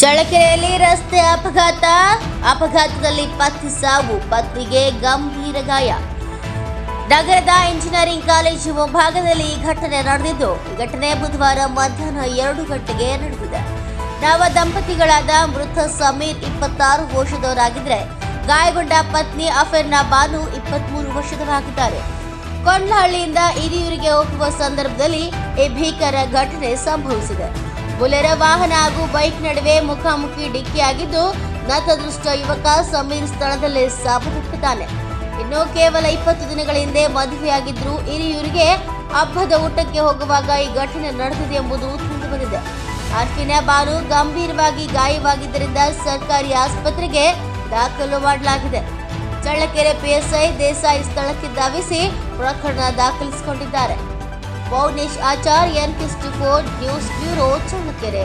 ಚಳ್ಳಕೆರೆಯಲ್ಲಿ ರಸ್ತೆ ಅಪಘಾತ. ಅಪಘಾತದಲ್ಲಿ ಪತ್ನಿ ಸಾವು, ಪತ್ನಿಗೆ ಗಂಭೀರ ಗಾಯ. ನಗರದ ಇಂಜಿನಿಯರಿಂಗ್ ಕಾಲೇಜು ಮುಂಭಾಗದಲ್ಲಿ ಈ ಘಟನೆ ನಡೆದಿದ್ದು ಘಟನೆ ಬುಧವಾರ ಮಧ್ಯಾಹ್ನ ಎರಡು ಗಂಟೆಗೆ ನಡೆದಿದೆ. ನವ ದಂಪತಿಗಳಾದ ಮೃತ ಸಮೀರ್ ಇಪ್ಪತ್ತಾರು ವರ್ಷದವರಾಗಿದ್ದರೆ ಗಾಯಗೊಂಡ ಪತ್ನಿ ಅಫೆರ್ನ ಬಾನು ಇಪ್ಪತ್ಮೂರು ವರ್ಷದವರಾಗಿದ್ದಾರೆ. ಕೊಂಡ್ಲಹಳ್ಳಿಯಿಂದ ಹಿರಿಯೂರಿಗೆ ಹೋಗುವ ಸಂದರ್ಭದಲ್ಲಿ ಈ ಭೀಕರ ಘಟನೆ ಸಂಭವಿಸಿದೆ. ಬುಲೆರೋ ವಾಹನ ಹಾಗೂ ಬೈಕ್ ನಡುವೆ ಮುಖಾಮುಖಿ ಡಿಕ್ಕಿಯಾಗಿದ್ದು, ನತದೃಷ್ಟ ಯುವಕ ಸಮೀರ್ ಸ್ಥಳದಲ್ಲೇ ಸಾವನ್ನಪ್ಪಿದ್ದಾನೆ ಇನ್ನು ಕೇವಲ ಇಪ್ಪತ್ತು ದಿನಗಳ ಹಿಂದೆ ಮದುವೆಯಾಗಿದ್ರು ಹಿರಿಯೂರಿಗೆ ಹಬ್ಬದ ಊಟಕ್ಕೆ ಹೋಗುವಾಗ ಈ ಘಟನೆ ನಡೆದಿದೆ ಎಂಬುದು ತಿಳಿದುಬಂದಿದೆ. ಆಕಿನ ಬಾನು ಗಂಭೀರವಾಗಿ ಗಾಯವಾಗಿದ್ದರಿಂದ ಸರ್ಕಾರಿ ಆಸ್ಪತ್ರೆಗೆ ದಾಖಲು ಮಾಡಲಾಗಿದೆ. ಚಳ್ಳಕೆರೆ ಪಿಎಸ್ಐ ದೇಸಾಯಿ ಸ್ಥಳಕ್ಕೆ ಧಾವಿಸಿ ಪ್ರಕರಣ ದಾಖಲಿಸಿಕೊಂಡಿದ್ದಾರೆ. Mounesh Achar N four news bureau Challakere.